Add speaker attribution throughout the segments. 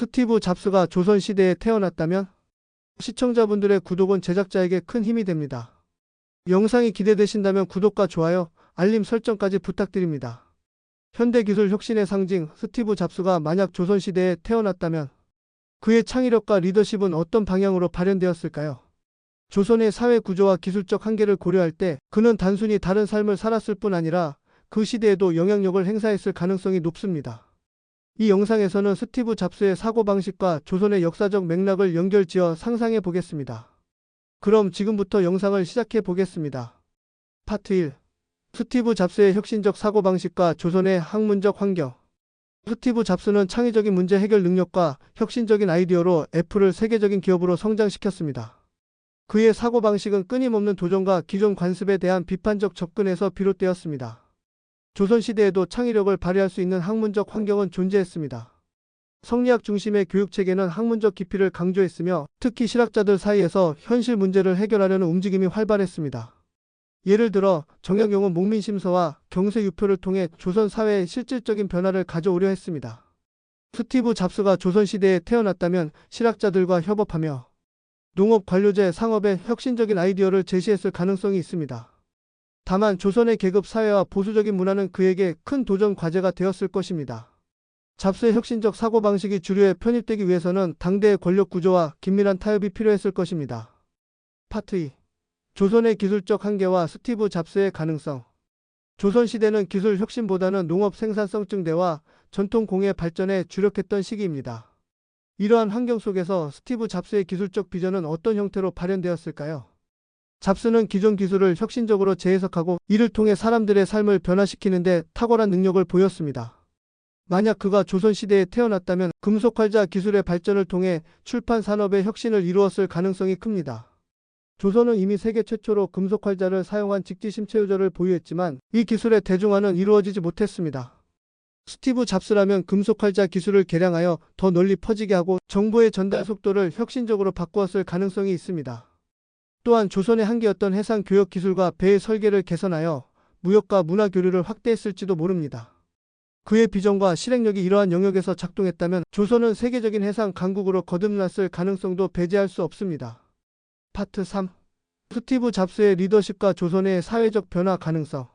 Speaker 1: 스티브 잡스가 조선시대에 태어났다면 시청자분들의 구독은 제작자에게 큰 힘이 됩니다. 영상이 기대되신다면 구독과 좋아요, 알림 설정까지 부탁드립니다. 현대기술 혁신의 상징 스티브 잡스가 만약 조선시대에 태어났다면 그의 창의력과 리더십은 어떤 방향으로 발현되었을까요? 조선의 사회 구조와 기술적 한계를 고려할 때 그는 단순히 다른 삶을 살았을 뿐 아니라 그 시대에도 영향력을 행사했을 가능성이 높습니다. 이 영상에서는 스티브 잡스의 사고방식과 조선의 역사적 맥락을 연결지어 상상해 보겠습니다. 그럼 지금부터 영상을 시작해 보겠습니다. 파트 1. 스티브 잡스의 혁신적 사고방식과 조선의 학문적 환경. 스티브 잡스는 창의적인 문제 해결 능력과 혁신적인 아이디어로 애플을 세계적인 기업으로 성장시켰습니다. 그의 사고방식은 끊임없는 도전과 기존 관습에 대한 비판적 접근에서 비롯되었습니다. 조선시대에도 창의력을 발휘할 수 있는 학문적 환경은 존재했습니다. 성리학 중심의 교육체계는 학문적 깊이를 강조했으며 특히 실학자들 사이에서 현실 문제를 해결하려는 움직임이 활발했습니다. 예를 들어 정약용은 목민심서와 경세유표를 통해 조선 사회의 실질적인 변화를 가져오려 했습니다. 스티브 잡스가 조선시대에 태어났다면 실학자들과 협업하며 농업 관료제 상업의 혁신적인 아이디어를 제시했을 가능성이 있습니다. 다만 조선의 계급 사회와 보수적인 문화는 그에게 큰 도전 과제가 되었을 것입니다. 잡스의 혁신적 사고방식이 주류에 편입되기 위해서는 당대의 권력 구조와 긴밀한 타협이 필요했을 것입니다. 파트 2. 조선의 기술적 한계와 스티브 잡스의 가능성. 조선시대는 기술 혁신보다는 농업 생산성 증대와 전통 공예 발전에 주력했던 시기입니다. 이러한 환경 속에서 스티브 잡스의 기술적 비전은 어떤 형태로 발현되었을까요? 잡스는 기존 기술을 혁신적으로 재해석하고 이를 통해 사람들의 삶을 변화시키는데 탁월한 능력을 보였습니다. 만약 그가 조선시대에 태어났다면 금속활자 기술의 발전을 통해 출판 산업의 혁신을 이루었을 가능성이 큽니다. 조선은 이미 세계 최초로 금속활자를 사용한 직지심체유저를 보유했지만 이 기술의 대중화는 이루어지지 못했습니다. 스티브 잡스라면 금속활자 기술을 개량하여 더 널리 퍼지게 하고 정보의 전달 속도를 혁신적으로 바꾸었을 가능성이 있습니다. 또한 조선의 한계였던 해상 교역 기술과 배의 설계를 개선하여 무역과 문화 교류를 확대했을지도 모릅니다. 그의 비전과 실행력이 이러한 영역에서 작동했다면 조선은 세계적인 해상 강국으로 거듭났을 가능성도 배제할 수 없습니다. 파트 3. 스티브 잡스의 리더십과 조선의 사회적 변화 가능성.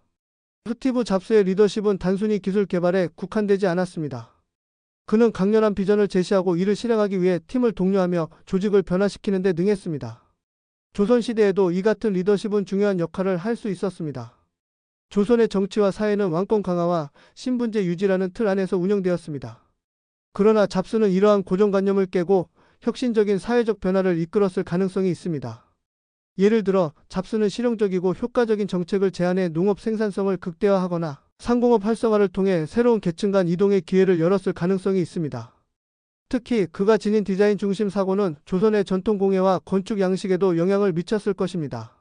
Speaker 1: 스티브 잡스의 리더십은 단순히 기술 개발에 국한되지 않았습니다. 그는 강렬한 비전을 제시하고 이를 실행하기 위해 팀을 독려하며 조직을 변화시키는 데 능했습니다. 조선시대에도 이 같은 리더십은 중요한 역할을 할 수 있었습니다. 조선의 정치와 사회는 왕권 강화와 신분제 유지라는 틀 안에서 운영되었습니다. 그러나 잡스는 이러한 고정관념을 깨고 혁신적인 사회적 변화를 이끌었을 가능성이 있습니다. 예를 들어 잡스는 실용적이고 효과적인 정책을 제안해 농업 생산성을 극대화하거나 상공업 활성화를 통해 새로운 계층 간 이동의 기회를 열었을 가능성이 있습니다. 특히 그가 지닌 디자인 중심 사고는 조선의 전통 공예와 건축 양식에도 영향을 미쳤을 것입니다.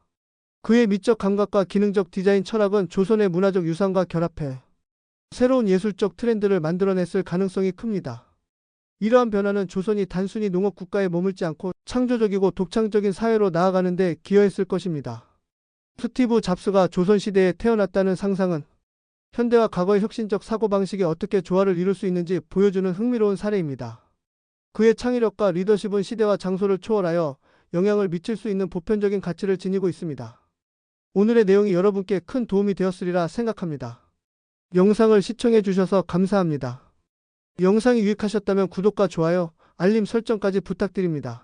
Speaker 1: 그의 미적 감각과 기능적 디자인 철학은 조선의 문화적 유산과 결합해 새로운 예술적 트렌드를 만들어냈을 가능성이 큽니다. 이러한 변화는 조선이 단순히 농업 국가에 머물지 않고 창조적이고 독창적인 사회로 나아가는 데 기여했을 것입니다. 스티브 잡스가 조선시대에 태어났다는 상상은 현대와 과거의 혁신적 사고방식이 어떻게 조화를 이룰 수 있는지 보여주는 흥미로운 사례입니다. 그의 창의력과 리더십은 시대와 장소를 초월하여 영향을 미칠 수 있는 보편적인 가치를 지니고 있습니다. 오늘의 내용이 여러분께 큰 도움이 되었으리라 생각합니다. 영상을 시청해 주셔서 감사합니다. 영상이 유익하셨다면 구독과 좋아요, 알림 설정까지 부탁드립니다.